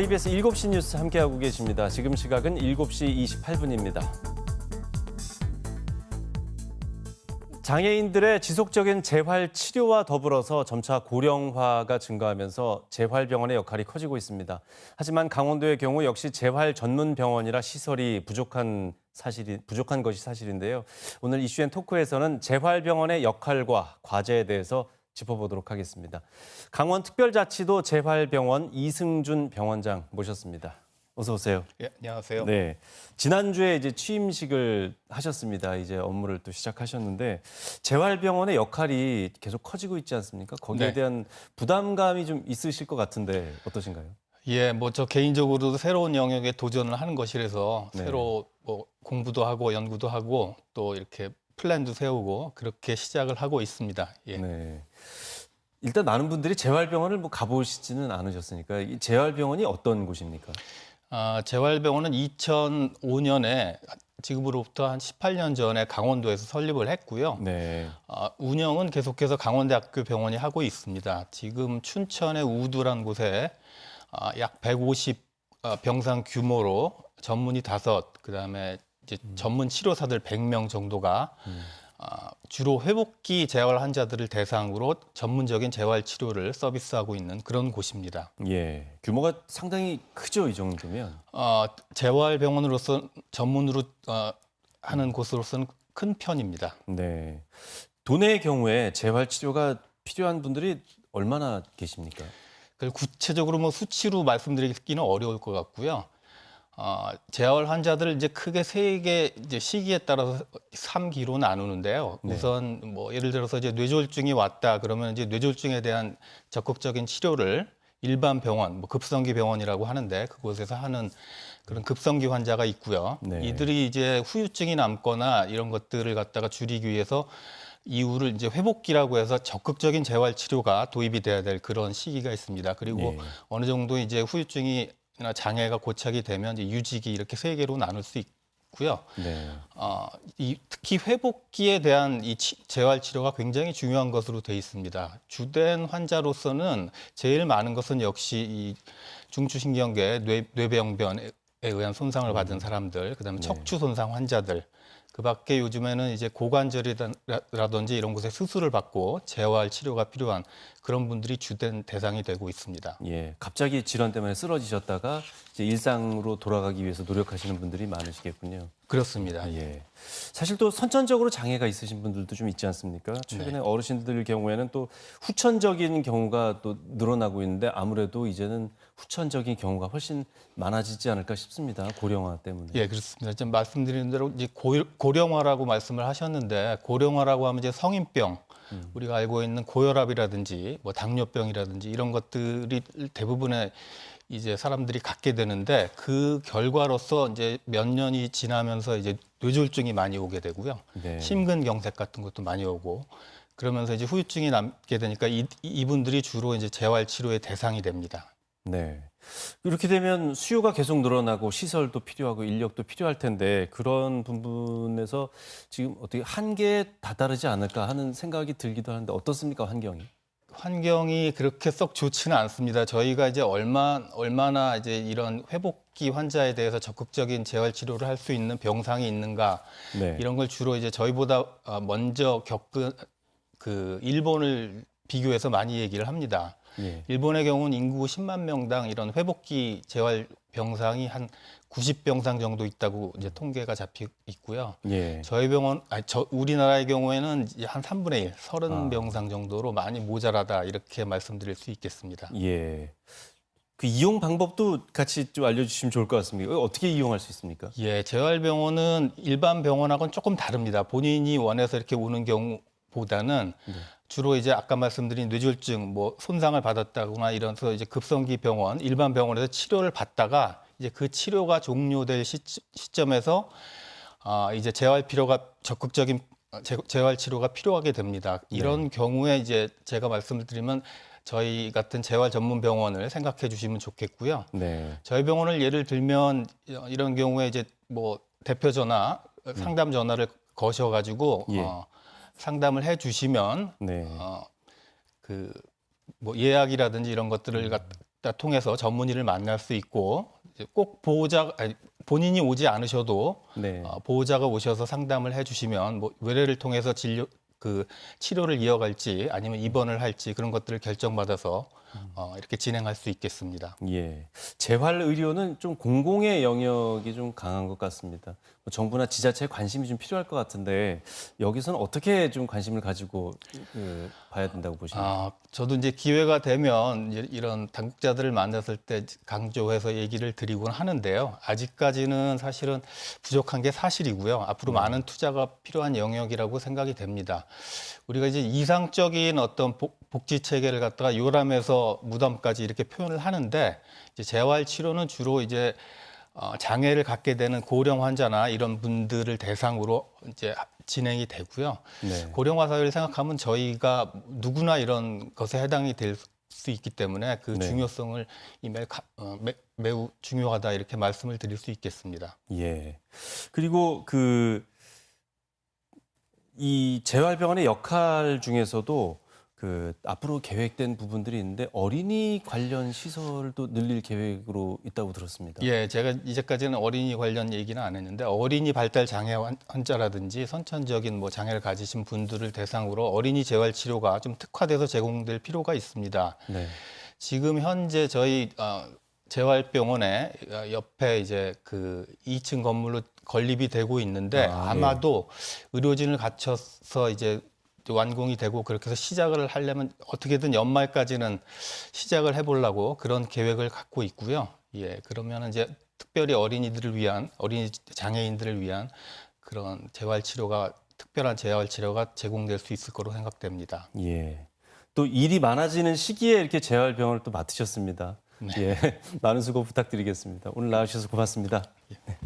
KBS 7시 뉴스 함께하고 계십니다. 지금 시각은 7시 28분입니다. 장애인들의 지속적인 재활 치료와 더불어서 점차 고령화가 증가하면서 재활병원의 역할이 커지고 있습니다. 하지만 강원도의 경우 역시 재활 전문 병원이라 시설이 부족한 사실이 부족한 것이 사실인데요. 오늘 이슈엔 토크에서는 재활병원의 역할과 과제에 대해서 짚어보도록 하겠습니다. 강원특별자치도 재활병원 이승준 병원장 모셨습니다. 어서 오세요. 예, 안녕하세요. 네. 지난주에 이제 취임식을 하셨습니다. 이제 업무를 또 시작하셨는데 재활병원의 역할이 계속 커지고 있지 않습니까? 거기에 네. 대한 부담감이 좀 있으실 것 같은데 어떠신가요? 예, 뭐 저 개인적으로도 새로운 영역에 도전을 하는 것이라서 네. 새로 뭐 공부도 하고 연구도 하고 또 이렇게 플랜도 세우고 그렇게 시작을 하고 있습니다. 예. 네. 일단 많은 분들이 재활병원을 뭐 가보시지는 않으셨으니까 이 재활병원이 어떤 곳입니까? 아, 재활병원은 2005년에 지금으로부터 한 18년 전에 강원도에서 설립을 했고요. 네. 아, 운영은 계속해서 강원대학교 병원이 하고 있습니다. 지금 춘천의 우두란 곳에 아, 약 150 어, 병상 규모로 전문의 다섯, 그다음에 이제 전문 치료사들 100명 정도가 아, 주로 회복기 재활 환자들을 대상으로 전문적인 재활 치료를 서비스하고 있는 그런 곳입니다. 예. 규모가 상당히 크죠, 이 정도면. 어, 재활 병원으로서 전문으로 어, 하는 곳으로서는 큰 편입니다. 네. 도내의 경우에 재활 치료가 필요한 분들이 얼마나 계십니까? 그걸 구체적으로 뭐 수치로 말씀드리기는 어려울 것 같고요. 어, 재활 환자들을 이제 크게 세개 이제 시기에 따라서 삼기로 나누는데요. 네. 우선 뭐 예를 들어서 이제 뇌졸중이 왔다 그러면 이제 뇌졸중에 대한 적극적인 치료를 일반 병원, 뭐 급성기 병원이라고 하는데 그곳에서 하는 그런 급성기 환자가 있고요. 네. 이들이 이제 후유증이 남거나 이런 것들을 갖다가 줄이기 위해서 이후를 이제 회복기라고 해서 적극적인 재활 치료가 도입이 돼야 될 그런 시기가 있습니다. 그리고 예. 어느 정도 이제 후유증이 나 장애가 고착이 되면 이제 유지기 이렇게 세 개로 나눌 수 있고요. 네. 어, 이, 특히 회복기에 대한 이 치- 재활 치료가 굉장히 중요한 것으로 돼 있습니다. 주된 환자로서는 제일 많은 것은 역시 이 중추신경계 뇌, 뇌병변에 의한 손상을 받은 사람들, 그다음에 네. 척추 손상 환자들. 그 밖에 요즘에는 이제 고관절이라든지 이런 곳에 수술을 받고 재활 치료가 필요한 그런 분들이 주된 대상이 되고 있습니다. 예. 갑자기 질환 때문에 쓰러지셨다가 이제 일상으로 돌아가기 위해서 노력하시는 분들이 많으시겠군요. 그렇습니다. 예. 사실 또 선천적으로 장애가 있으신 분들도 좀 있지 않습니까? 최근에 네. 어르신들 경우에는 또 후천적인 경우가 또 늘어나고 있는데 아무래도 이제는 후천적인 경우가 훨씬 많아지지 않을까 싶습니다. 고령화 때문에. 예, 그렇습니다. 지금 말씀드린 대로 이제 고, 고령화라고 말씀을 하셨는데 고령화라고 하면 이제 성인병 우리가 알고 있는 고혈압이라든지 뭐 당뇨병이라든지 이런 것들이 대부분의 이제 사람들이 갖게 되는데 그 결과로서 이제 몇 년이 지나면서 이제 뇌졸중이 많이 오게 되고요. 네. 심근경색 같은 것도 많이 오고 그러면서 이제 후유증이 남게 되니까 이, 이분들이 주로 이제 재활 치료의 대상이 됩니다. 네. 이렇게 되면 수요가 계속 늘어나고 시설도 필요하고 인력도 필요할 텐데 그런 부분에서 지금 어떻게 한계에 다다르지 않을까 하는 생각이 들기도 하는데 어떻습니까, 환경이? 환경이 그렇게 썩 좋지는 않습니다. 저희가 이제 얼마 얼마나 이제 이런 회복기 환자에 대해서 적극적인 재활 치료를 할 수 있는 병상이 있는가 네. 이런 걸 주로 이제 저희보다 어, 먼저 겪은 그 일본을 비교해서 많이 얘기를 합니다. 예. 일본의 경우는 인구 10만 명당 이런 회복기 재활 병상이 한 90병상 정도 있다고 이제 통계가 잡혀 있고요. 예. 저희 병원, 아니, 저 우리나라의 경우에는 이제 한 3분의 1, 아. 30병상 정도로 많이 모자라다 이렇게 말씀드릴 수 있겠습니다. 예. 그 이용 방법도 같이 좀 알려주시면 좋을 것 같습니다. 어떻게 이용할 수 있습니까? 예, 재활병원은 일반 병원하고는 조금 다릅니다. 본인이 원해서 이렇게 오는 경우 보다는 네. 주로 이제 아까 말씀드린 뇌졸중, 뭐 손상을 받았다거나 이런서 이제 급성기 병원, 일반 병원에서 치료를 받다가 이제 그 치료가 종료될 시, 시점에서 아, 이제 재활 필요가 적극적인 재- 재활 치료가 필요하게 됩니다. 이런 경우에 이제 제가 말씀을 드리면 저희 같은 재활 전문 병원을 생각해 주시면 좋겠고요. 네. 저희 병원을 예를 들면 이런 경우에 이제 뭐 대표 전화, 상담 전화를 거셔 가지고 예. 어, 상담을 해 주시면 네. 어, 그뭐 예약이라든지 이런 것들을 갖- 통해서 전문의를 만날 수 있고 꼭 보호자 아니, 본인이 오지 않으셔도 네. 어, 보호자가 오셔서 상담을 해주시면 뭐 외래를 통해서 진료 그 치료를 이어갈지 아니면 입원을 할지 그런 것들을 결정받아서 어, 이렇게 진행할 수 있겠습니다. 예. 재활 의료는 좀 공공의 영역이 좀 강한 것 같습니다. 뭐 정부나 지자체에 관심이 좀 필요할 것 같은데 여기서는 어떻게 좀 관심을 가지고 그, 봐야 된다고 보십니까? 아, 저도 이제 기회가 되면 이런 당국자들을 만났을 때 강조해서 얘기를 드리곤 하는데요. 아직까지는 사실은 부족한 게 사실이고요. 앞으로 많은 투자가 필요한 영역이라고 생각이 됩니다. 우리가 이제 이상적인 어떤 복, 복지 체계를 갖다가 요람에서 무덤까지 이렇게 표현을 하는데 이제 재활 치료는 주로 이제 어, 장애를 갖게 되는 고령 환자나 이런 분들을 대상으로 이제 진행이 되고요. 네. 고령화 사회를 생각하면 저희가 누구나 이런 것에 해당이 될 수 있기 때문에 그 네. 중요성을 가- 어, 매, 매우 중요하다 이렇게 말씀을 드릴 수 있겠습니다. 예. 그리고 그 이 재활병원의 역할 중에서도 그 앞으로 계획된 부분들이 있는데 어린이 관련 시설도 늘릴 계획으로 있다고 들었습니다. 예, 제가 이제까지는 어린이 관련 얘기는 안 했는데 어린이 발달 장애 환- 환자라든지 선천적인 뭐 장애를 가지신 분들을 대상으로 어린이 재활 치료가 좀 특화돼서 제공될 필요가 있습니다. 네. 지금 현재 저희 어, 재활병원에 어, 옆에 이제 그 2층 건물로 건립이 되고 있는데 아, 아마도 의료진을 갖춰서 이제 완공이 되고 그렇게 해서 시작을 하려면 어떻게든 연말까지는 시작을 해보려고 그런 계획을 갖고 있고요. 예, 그러면 이제 특별히 어린이들을 위한 어린이 장애인들을 위한 그런 재활 치료가 특별한 재활 치료가 제공될 수 있을 거로 생각됩니다. 예. 또 일이 많아지는 시기에 이렇게 재활병원을 또 맡으셨습니다. 예. 많은 수고 부탁드리겠습니다. 오늘 나와주셔서 고맙습니다. 예.